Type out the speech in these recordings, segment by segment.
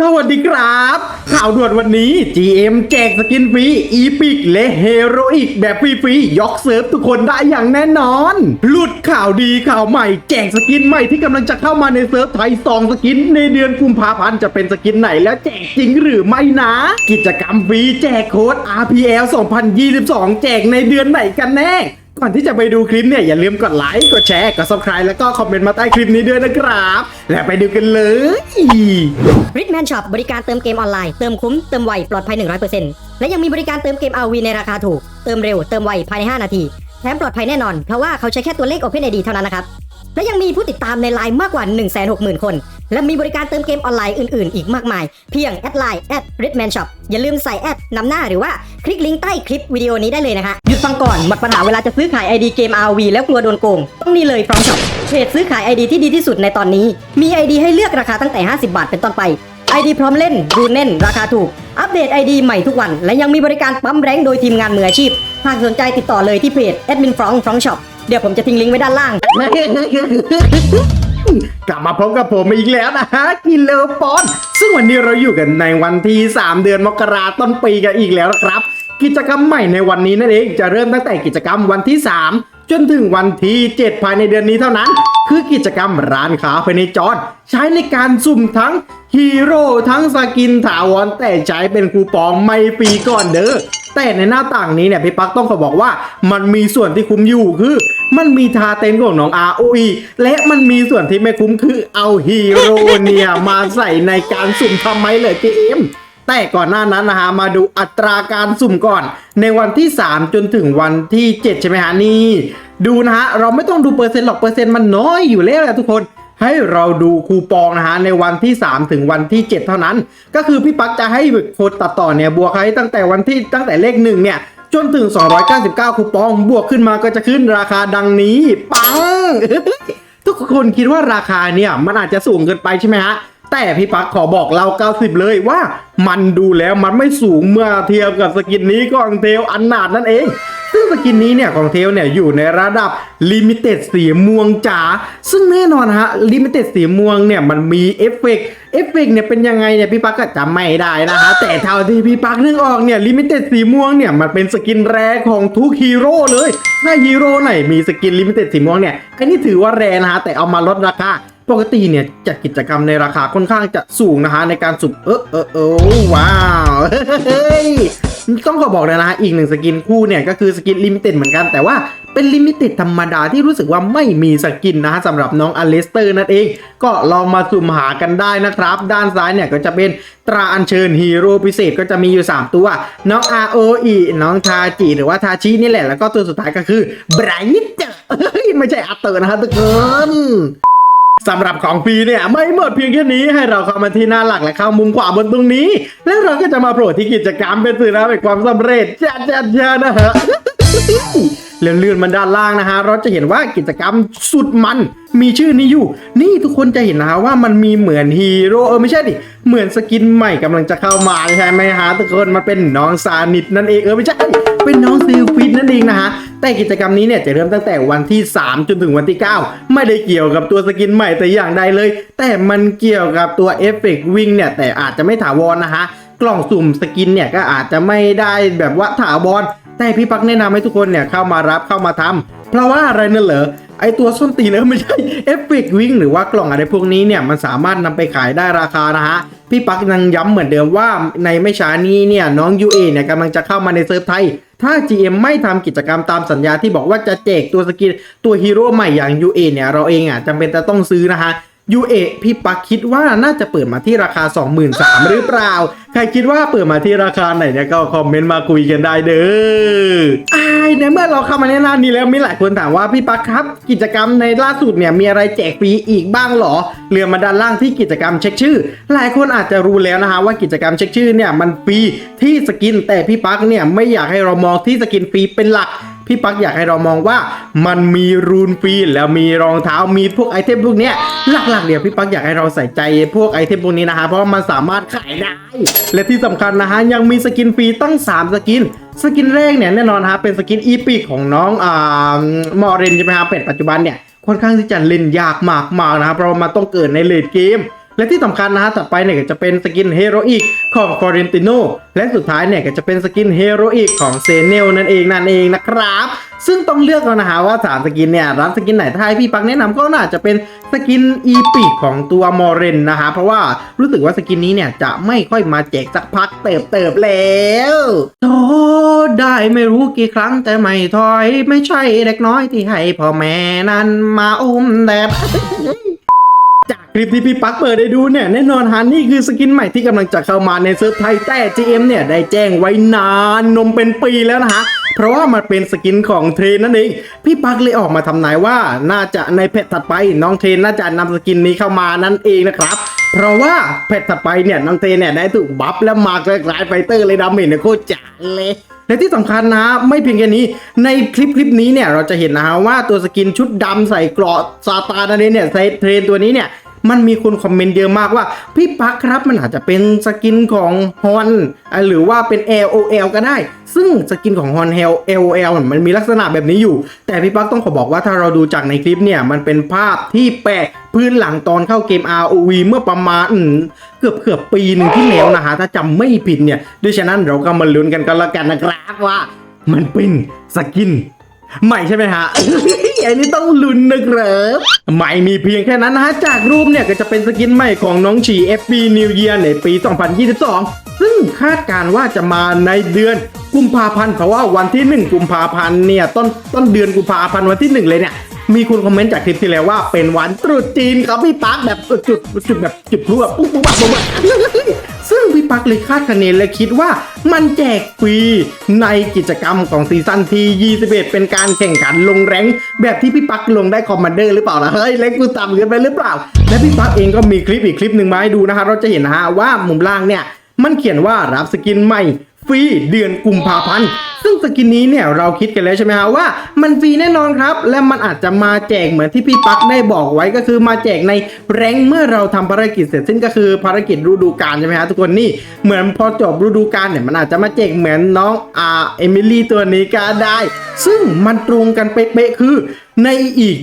สวัสดีครับ ข่าวด่วนวันนี้ GM แจกสกินฟรีอีพิกและเฮโรอีกแบบฟรีๆยกเซิร์ฟทุกคนได้อย่างแน่นอน หลุดข่าวดีข่าวใหม่ แจกสกินใหม่ที่กำลังจะเข้ามาในเซิร์ฟไทยสองสกิน ในเดือนกุมภาพันธ์จะเป็นสกินไหนแล้วแจกจริงหรือไม่นะ กิจกรรมฟรีแจกโค้ด RPL 2022 แจกในเดือนไหนกันแน่ ก่อนที่จะไปดูคลิปเนี่ยอย่าลืมกดไลค์ กดแชร์ กด subscribe แล้วก็คอมเมนต์มาใต้คลิปนี้ด้วยนะครับ แล้วไปดูกันเลย ริดแมนช็อปบริการเติมเกมออนไลน์ เติมคุ้ม เติมไว ปลอดภัย 100%และยังมีบริการเติมเกม RV ในราคาถูก เติมเร็ว เติมไว ภายใน 5 นาที แถมปลอดภัยแน่นอน เพราะว่าเขาใช้แค่ตัวเลข OpenID เท่านั้นนะครับ และยังมีผู้ติดตามในไลน์มากกว่า 160,000 คน และมีบริการเติมเกมออนไลน์อื่นๆ อีกมากมาย เพียงแอดไลน์แอดริทแมนช็อปอย่าลืมใส่แอดนำหน้าหรือว่าคลิกลิงก์ใต้คลิปวิดีโอนี้ได้เลยนะคะ หยุดฟังก่อน หมดปัญหาเวลาจะซื้อขาย ID เกม RV แล้วกลัวโดนโกง ต้องนี่เลยฟรองช็อปเพจซื้อขาย ID ที่ดีที่สุดในตอนนี้ มี ID ให้เลือกราคาตั้งแต่ 50 บาทเป็นต้นไป ID พร้อมเล่นรูเน่น ราคาถูก อัปเดต ID ใหม่ทุกวัน และยังมีบริการปั๊มแรงโดยทีมงานมืออาชีพหากสนใจติดต่อเลยที่เพจ admin frong frong shop เดี๋ยวผมจะทิ้งลิงก์ไว้ด้านล่าง กลับมาพบกับผมอีกแล้วนะฮะกิเลปอน ซึ่งวันนี้เราอยู่กันในวันที่ 3 เดือนมกราต้นปีกันอีกแล้วนะครับ กิจกรรมใหม่ในวันนี้นั่นเองจะเริ่มตั้งแต่กิจกรรมวันที่ 3 จนถึงวันที่ 7 ภายในเดือนนี้เท่านั้น คือกิจกรรมร้านค้าภายในจอด ใช้ในการสุ่มทั้งฮีโร่ทั้งสกินถาวรแต่ใช้เป็นคูปองไม่ฟรีก่อนเด้อแต่ในหน้าต่างนี้เนี่ยพี่ปักต้องขอบอกว่า มันมีส่วนที่คุ้มอยู่คือ มันมีทาเต็นของน้อง ROE และมันมีส่วนที่ไม่คุ้มคือเอาฮีโร่เนี่ยมาใส่ในการสุ่มทำไมเลยเจม แต่ก่อนหน้านั้นนะฮะมาดูอัตราการสุ่มก่อน ในวันที่ 3 จนถึงวันที่ 7 ใช่ไหมฮะนี่ดูนะฮะเราไม่ต้องดูเปอร์เซ็นต์หรอกเปอร์เซ็นต์มันน้อยอยู่แล้วแหละทุกคนให้เราดูคูปองนะฮะในวันที่ 3 ถึงวันที่ 7 เท่านั้น ก็คือพี่ปักจะให้คนตัดต่อเนี่ยบวกให้ตั้งแต่วันที่ตั้งแต่เลขหนึ่งเนี่ยจนถึง 299 คูปอง บวกขึ้นมาก็จะขึ้นราคาดังนี้ ปัง ทุกคนคิดว่าราคาเนี่ยมันอาจจะสูงเกินไปใช่ไหมฮะ แต่พี่ปักขอบอกเรา 90 เลยว่ามันดูแล้วมันไม่สูงเมื่อเทียบกับสกินนี้ของเทลอันนาดนั่นเองซึ่งสกินนี้เนี่ยของเทลเนี่ยอยู่ในระดับลิมิเต็ดสีม่วงจ๋าซึ่งแน่นอนฮะลิมิเต็ดสีม่วงเนี่ยมันมีเอฟเฟกต์เอฟเฟกต์เนี่ยเป็นยังไงเนี่ยพี่ปักก็จำไม่ได้นะฮะแต่เท่าที่พี่ปักนึกออกเนี่ยลิมิเต็ดสีม่วงเนี่ยมันเป็นสกินแรของทุกฮีโร่เลยถ้าฮีโร่ไหนมีสกินลิมิเต็ดสีม่วงเนี่ยอันนี้ถือว่าแรนะฮะแต่เอามาลดราคา ปกติเนี่ยจัดกิจกรรมในราคาค่อนข้างจะสูงนะฮะในการสุ่มเออเออเออว้าวเฮ้ยต้องขอบอกเลยนะฮะอีกหนึ่งสกินคู่เนี่ยก็คือสกินลิมิเต็ดเหมือนกันแต่ว่าเป็นลิมิเต็ดธรรมดาที่รู้สึกว่าไม่มีสกินนะฮะสำหรับน้องอเลสเตอร์นั่นเอง ก็ลองมาสุ่มหากันได้นะครับ ด้านซ้ายเนี่ยก็จะเป็นตราอัญเชิญฮีโร่พิเศษก็จะมีอยู่ 3 ตัว น้อง ROE น้องทาจิหรือว่าทาชินี่แหละแล้วก็ตัวสุดท้ายก็คือไบรท์ไม่ใช่อัตเตอร์นะฮะทุกคน สำหรับของฟรีเนี่ยไม่หมดเพียงแค่นี้ให้เราเข้ามาที่หน้าหลักและเข้ามุมขวาบนตรงนี้ แล้วเราก็จะมาโผล่ที่กิจกรรมเป็นสื่อนะเป็นความสำเร็จจ้าจ้าจ้านะฮะเลื่อนๆมันด้านล่างนะฮะเราจะเห็นว่ากิจกรรมสุดมันมีชื่อนี้อยู่ นี่ทุกคนจะเห็นนะฮะว่ามันมีเหมือนฮีโร่เออไม่ใช่ดิเหมือนสกินใหม่กำลังจะเข้ามาใช่ไหมฮะทุกคนมันเป็นน้องซานิดนั่นเองเออไม่ใช่เป็นน้องซิลฟิตนั่นเองนะฮะ แต่กิจกรรมนี้เนี่ยจะเริ่มตั้งแต่วันที่ 3 จนถึงวันที่ 9 ไม่ได้เกี่ยวกับตัวสกินใหม่แต่อย่างใดเลย แต่มันเกี่ยวกับตัวเอฟเฟกต์วิ่งเนี่ยแต่อาจจะไม่ถาวรนะฮะกล่องสุ่มสกินเนี่ยก็อาจจะไม่ได้แบบว่าถาวรแต่พี่ปักแนะนำให้ทุกคนเนี่ยเข้ามารับเข้ามาทำเพราะว่าอะไรนั่นเหรอไอตัวส้นตีนเออไม่ใช่เอฟเฟกต์วิ่งหรือว่ากล่องอะไรพวกนี้เนี่ยมันสามารถนำไปขายได้ราคานะฮะพี่ปักยังย้ำเหมือนเดิมว่าในไม่ช้านี้เนี่ยน้อง UA เนี่ยกำลังจะเข้ามาในเซิร์ฟไทย ถ้า GM ไม่ทำกิจกรรมตามสัญญาที่บอกว่าจะแจกตัวสกินตัวฮีโร่ใหม่อย่าง UA เนี่ยเราเองอะจำเป็นจะต้องซื้อนะฮะ UA พี่ปักคิดว่าน่าจะเปิดมาที่ราคา 23,000หรือเปล่า ใครคิดว่าเปิดมาที่ราคาไหนเนี่ยก็คอมเมนต์มาคุยกันได้เด้อไอายในเมื่อเราเข้ามาในหน้านี้แล้วมีหลายคนถามว่าพี่ปักครับ กิจกรรมในล่าสุดเนี่ยมีอะไรแจกฟรีอีกบ้างหรอเรือมาด้านล่างที่กิจกรรมเช็คชื่อ หลายคนอาจจะรู้แล้วนะฮะว่ากิจกรรมเช็คชื่อเนี่ยมันฟรีที่สกินแต่พี่ปักเนี่ยไม่อยากให้เรามองที่สกินฟรีเป็นหลัก พี่ปักอยากให้เรามองว่ามันมีรูนฟรีแล้วมีรองเท้ามีพวกไอเทมพวกเนี้ยหลักๆเดี๋ยวพี่ปักอยากให้เราใส่ใจพวกไอเทมพวกนี้นะฮะเพราะมันสามารถขายได้ และที่สำคัญนะฮะยังมีสกินฟรีตั้ง 3 สกินสกินแรกเนี่ยแน่นอนฮะเป็นสกินอีพิกของน้องอ่ามอเรนใช่ไหมฮะเป็ดปัจจุบันเนี่ยค่อนข้างที่จะเล่นยากมากๆนะครับเพราะมันต้องเกิดในเลดเกม และที่สำคัญนะฮะต่อไปเนี่ยก็จะเป็นสกินเฮโรอีกของฟอเรนติโนและสุดท้ายเนี่ยก็จะเป็นสกินเฮโรอีกของเซเนลนั่นเองนั่นเองนะครับ ซึ่งต้องเลือกแล้วนะฮะว่าสามสกินเนี่ยรับสกินไหนถ้าให้พี่ปักแนะนำก็น่าจะเป็นสกินอีปีของตัวมอร์เรนนะฮะเพราะว่ารู้สึกว่าสกินนี้เนี่ยจะไม่ค่อยมาแจกสักพักเติบเติบแล้วโอ้ได้ไม่รู้กี่ครั้งแต่ไม่ถอย ไม่ใช่เด็กน้อยที่ให้พ่อแม่นั้นมาอุ้มแดด คลิปที่พี่ปักเปิดได้ดูเนี่ยแน่นอนฮะนี่คือสกินใหม่ที่กำลังจะเข้ามาในเซิร์ฟไทยแต่ GM เนี่ยได้แจ้งไว้นานนมเป็นปีแล้วนะฮะเพราะว่ามันเป็นสกินของเทรนนั่นเอง พี่ปักเลยออกมาทำนายว่าน่าจะในเพจถัดไปน้องเทรนน่าจะนำสกินนี้เข้ามานั่นเองนะครับเพราะว่าเพจถัดไปเนี่ยน้องเทรนเนี่ยได้ถูกบัฟและมาคล้ายไฟเตอร์เลยดาเมจเนี่ยโคตรจ๋าเลยและที่สำคัญนะไม่เพียงแค่นี้ในคลิปคลิปนี้เนี่ยเราจะเห็นนะฮะว่าตัวสกินชุดดำใส่เกราะซาตานนั่นเองเนี่ยใส่เทรนตัวนี้เนี่ย มันมีคนคอมเมนต์เยอะมากว่า พี่ปักครับมันอาจจะเป็นสกินของฮอนหรือว่าเป็น LOL ก็ได้ ซึ่งสกินของฮอน LOL มันมีลักษณะแบบนี้อยู่ แต่พี่ปักต้องขอบอกว่าถ้าเราดูจากในคลิปเนี่ย มันเป็นภาพที่แปะพื้นหลังตอนเข้าเกม ROV เมื่อประมาณเกือบเกือบปีหนึ่งที่แล้วนะฮะถ้าจำไม่ผิดเนี่ยด้วยฉะนั้นเราก็มาลุ้นกันกันละกันนะครับว่า มันเป็นสกินใหม่ใช่ไหมฮะ อันนี้ต้องลุ้นนะครับใหม่มีเพียงแค่นั้นนะฮะ จากรูปเนี่ยก็จะเป็นสกินใหม่ของน้องฉี FB New Year ในปี 2022 ซึ่งคาดการณ์ว่าจะมาในเดือนกุมภาพันธ์เพราะว่าวันที่ 1 กุมภาพันธ์เนี่ยต้นต้นเดือนกุมภาพันธ์วันที่ 1 เลยเนี่ยมีคนคอมเมนต์จากคลิปที่แล้วว่าเป็นวันตรุษจีนครับพี่ปักแบบจุดจุดแบบจุดพลุแบบปุ๊บปุ๊บปุ๊บ ซึ่งพี่ปักเลยคาดคะเนและคิดว่ามันแจกฟรีในกิจกรรมของซีซั่นที่ 21 เป็นการแข่งขันลงแรงแบบที่พี่ปักลงได้คอมมานเดอร์หรือเปล่านะเฮ้ยเล็กกูต่ำเกินไปหรือเปล่า และพี่ปักเองก็มีคลิปอีกคลิปหนึ่งมาให้ดูนะคะเราจะเห็นนะฮะว่ามุมล่างเนี่ยมันเขียนว่ารับสกินใหม่ รีเดือนกุมภาพันธ์ซึ่งสกินนี้เนี่ยเราคิดกันแล้วใช่ไหมฮะว่า มันฟรีแน่นอนครับ และมันอาจจะมาแจกเหมือนที่พี่ปักได้บอกไว้ก็คือมาแจกในแรงเมื่อเราทำภารกิจเสร็จสิ้นก็คือภารกิจฤดูกาลใช่ไหมฮะทุกคนนี่เหมือนพอจบฤดูกาลเนี่ยมันอาจจะมาแจกเหมือนน้องอาเอมิลี่ตัวนี้ก็ได้ ซึ่งมันตรงกันเป๊ะๆคือ ในอีก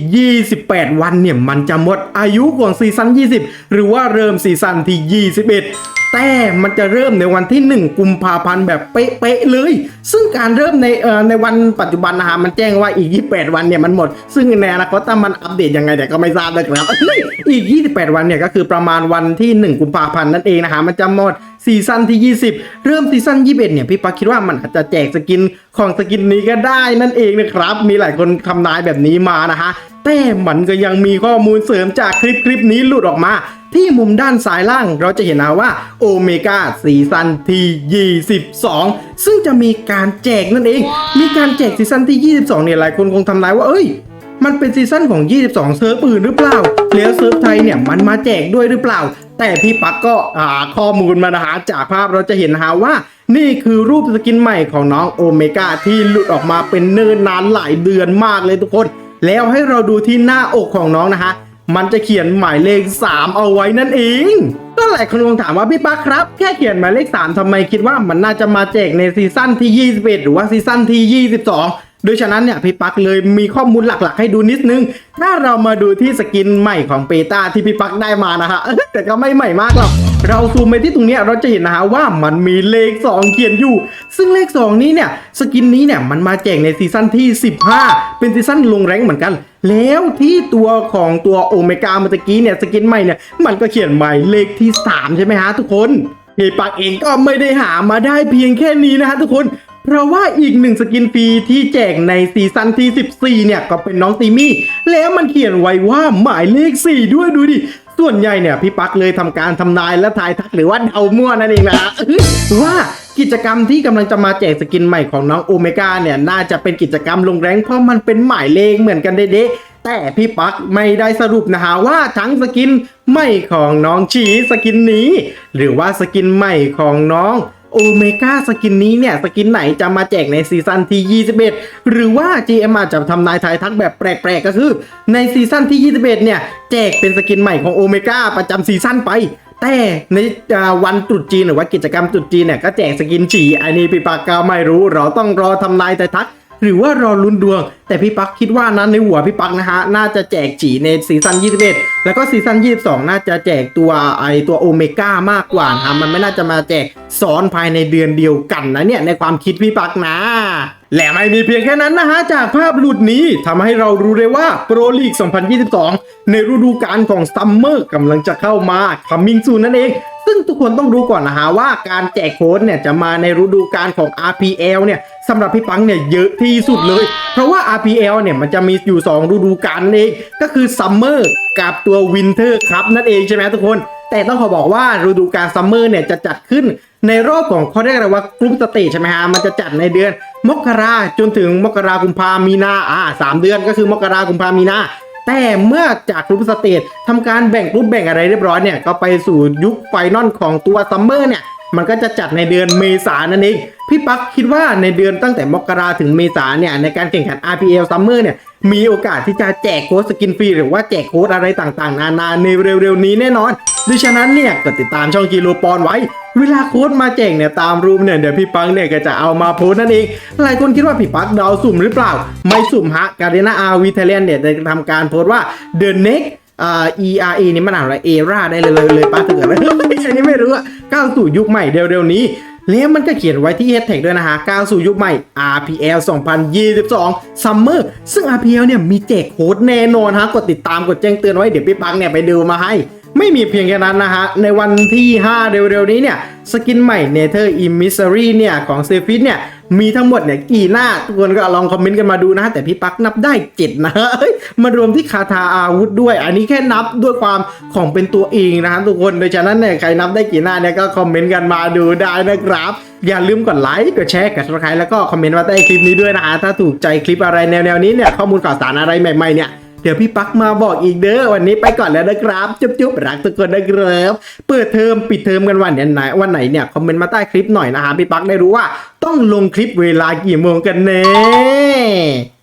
28 วันเนี่ยมันจะหมดอายุของซีซั่น 20 หรือว่าเริ่มซีซั่นที่ 21แต่มันจะเริ่มในวันที่ 1 กุมภาพันธ์แบบเป๊ะๆเลย ซึ่งการเริ่มในเอ่อในวันปัจจุบันนะฮะมันแจ้งว่าอีก 28 วันเนี่ยมันหมด ซึ่งในอนาคตถ้ามันอัปเดตยังไงแต่ก็ไม่ทราบเลยครับอีก 28 วันเนี่ยก็คือประมาณวันที่ 1 กุมภาพันธ์นั่นเองนะฮะมันจะหมด ซีซั่นที่ 20 เริ่มซีซั่น21 เนี่ย พี่ปักคิดว่ามันอาจจะแจกสกินของสกินนี้ก็ได้นั่นเองนะครับ มีหลายคนทำนายแบบนี้มานะฮะ แต่มันก็ยังมีข้อมูลเสริมจากคลิปคลิปนี้หลุดออกมา ที่มุมด้านซ้ายล่างเราจะเห็นนะว่าโอเมก้าซีซั่นที่22 ซึ่งจะมีการแจกนั่นเอง มีการแจกซีซั่นที่ 22 เนี่ยหลายคนคงทำนายว่าเอ้ย มันเป็นซีซั่นของ 22 เซิร์ฟอื่นหรือเปล่า แล้วเซิร์ฟไทยเนี่ยมันมาแจกด้วยหรือเปล่า แต่พี่ปักก็หาข้อมูลมานะฮะจากภาพเราจะเห็นนะฮะว่า นี่คือรูปสกินใหม่ของน้องโอเมก้าที่หลุดออกมาเป็นเนิ่นนานหลายเดือนมากเลยทุกคน แล้วให้เราดูที่หน้าอกของน้องนะฮะมันจะเขียนหมายเลข 3 เอาไว้นั่นเองก็หลายคนคงถามว่าพี่ปักครับ แค่เขียนหมายเลข 3ทำไมคิดว่ามันน่าจะมาแจกในซีซั่นที่ 21 หรือว่าซีซั่นที่ 22 โดยฉะนั้นเนี่ยพี่ปักเลยมีข้อมูลหลักๆ ให้ดูนิดนึง ถ้าเรามาดูที่สกินใหม่ของเปตาที่พี่ปักได้มานะฮะแต่ก็ไม่ใหม่มากหรอกเราซูมไปที่ตรงนี้เราจะเห็นนะฮะว่ามันมีเลข 2 เขียนอยู่ ซึ่งเลข 2 นี้เนี่ยสกินนี้เนี่ยมันมาแจกในซีซั่นที่ 15 เป็นซีซั่นลงแรงเหมือนกัน แล้วที่ตัวของตัวโอเมก้าเมื่อตะกี้เนี่ยสกินใหม่เนี่ยมันก็เขียนหมายเลขที่ 3 ใช่ไหมฮะทุกคนพี่ปักเองก็ไม่ได้หามาได้เพียงแค่นี้นะฮะทุกคน เพราะว่าอีกหนึ่งสกินฟรีที่แจกในซีซั่นที่ 14 เนี่ยก็เป็นน้องตีมี่ แล้วมันเขียนไว้ว่าหมายเลข 4 ด้วยดูดิ ส่วนใหญ่เนี่ยพี่ปักเลยทำการทำนายและทายทักหรือว่าเดามั่วนั่นเองนะว่ากิจกรรมที่กำลังจะมาแจกสกินใหม่ของน้องโอเมก้าเนี่ย น่าจะเป็นกิจกรรมลงแรงเพราะมันเป็นหมายเลขเหมือนกันเด้ๆแต่พี่ปักไม่ได้สรุปนะฮะว่าทั้งสกินใหม่ของน้องชีสกินนี้ หรือว่าสกินใหม่ของน้อง โอเมก้าสกินนี้เนี่ย สกินไหนจะมาแจกในซีซั่นที่ 21 หรือว่า GM อาจจะทำนายทายทักแบบแปลกๆ ก็คือ ในซีซั่นที่ 21 เนี่ย แจกเป็นสกินใหม่ของโอเมก้าประจำซีซั่นไปแต่ในวันตรุษจีนหรือว่ากิจกรรมตรุษจีนเนี่ยก็แจกสกินฉี่อันนี้ปีปากกาไม่รู้ เราต้องรอทำนายทายทัก หรือว่ารอลุ้นดวง แต่พี่ปักคิดว่านั้นในหัวพี่ปักนะฮะ น่าจะแจกจีในซีซั่น21 แล้วก็ซีซั่น22 น่าจะแจกตัวไอตัวโอเมก้ามากกว่านะมันไม่น่าจะมาแจกซ้อนภายในเดือนเดียวกันนะเนี่ยในความคิดพี่ปักนะและไม่มีเพียงแค่นั้นนะฮะ จากภาพหลุดนี้ทำให้เรารู้เลยว่าโปรลีก 2022 ในฤดูกาลของซัมเมอร์กำลังจะเข้ามาคัมมิงซูนั่นเอง ซึ่งทุกคนต้องรู้ก่อนนะฮะว่าการแจกโค้ดเนี่ยจะมาในฤดูกาลของ RPL เนี่ยสำหรับพี่ปังเนี่ยเยอะที่สุดเลย เพราะว่า RPL เนี่ยมันจะมีอยู่ 2 ฤดูกาลนั่นเอง ก็คือซัมเมอร์กับตัววินเทอร์ครับนั่นเองใช่ไหมทุกคน แต่ต้องขอบอกว่าฤดูกาลซัมเมอร์เนี่ยจะจัดขึ้นในรอบของเขาเรียกอะไรว่ากลุ่มสเตจใช่ไหมฮะมันจะจัดในเดือน มกราจนถึงมกรากุมภามีนาอ่าสามเดือนก็คือมกรากุมภามีนา แต่เมื่อจากกลุ่มสเตจทำการแบ่งกลุ่มแบ่งอะไรเรียบร้อยเนี่ย ก็ไปสู่ยุคไฟนอลของตัวซัมเมอร์เนี่ยมันก็จะจัดในเดือนเมษานั่นเอง พี่ปักคิดว่าในเดือนตั้งแต่มกราถึงเมษาเนี่ย ในการแข่งขัน RPL Summer เนี่ย มีโอกาสที่จะแจกโค้ดสกินฟรี หรือว่าแจกโค้ดอะไรต่างๆ นานาในเร็วๆนี้แน่นอนดังนั้นเนี่ยก็ติดตามช่องกิโลปอนไว้ เวลาโค้ดมาแจกเนี่ยตามรูปเนี่ยเดี๋ยวพี่ปังเนี่ยก็จะเอามาโพสนั่นเอง หลายคนคิดว่าพี่ปักเดาวสุ่มหรือเปล่า ไม่สุ่มฮะการเดนาอาวีเทเลนเนี่ยจะทำการโพสว่า the next อ่า ERA นี่มันอ่านอะไร ERA ได้เลยเลยเลยป้าถึงอะไรอันนี้ไม่รู้อะก้าวสู่ยุคใหม่เร็วๆนี้แล้วมันก็เขียนไว้ที่ hashtag ด้วยนะฮะก้าวสู่ยุคใหม่ RPL 2022 Summer ซึ่ง RPL เนี่ยมีแจกโค้ดแน่นอนฮะ กดติดตามกดแจ้งเตือนไว้ เดี๋ยวพี่ปังเนี่ยไปดูมาให้ ไม่มีเพียงแค่นั้นนะฮะ ในวันที่ 5 เร็วๆนี้เนี่ย สกินใหม่ Nether Emissary เนี่ย ของเซฟิตเนี่ย มีทั้งหมดเนี่ยกี่หน้า ทุกคนก็ลองคอมเมนต์กันมาดูนะ แต่พี่ปักนับได้ 7 นะเฮ้ยมารวมที่คาถาอาวุธด้วย อันนี้แค่นับด้วยความของเป็นตัวเองนะฮะทุกคนโดยฉะนั้นเนี่ยใครนับได้กี่หน้าเนี่ยก็คอมเมนต์กันมาดูได้นะครับอย่าลืมกดไลค์ กดแชร์ กด subscribe แล้วก็คอมเมนต์มาใต้คลิปนี้ด้วยนะฮะถ้าถูกใจคลิปอะไรแนวๆนี้เนี่ยข้อมูลข่าวสารอะไรใหม่ๆเนี่ย เดี๋ยวพี่ปักมาบอกอีกเด้อวันนี้ไปก่อนแล้วนะครับ จุ๊บจุ๊บรักทุกคนนะครับเปิดเทอมปิดเทอมกันวันไหนวันไหนเนี่ยคอมเมนต์มาใต้คลิปหน่อยนะฮะพี่ปักได้รู้ว่าต้องลงคลิปเวลากี่โมงกันแน่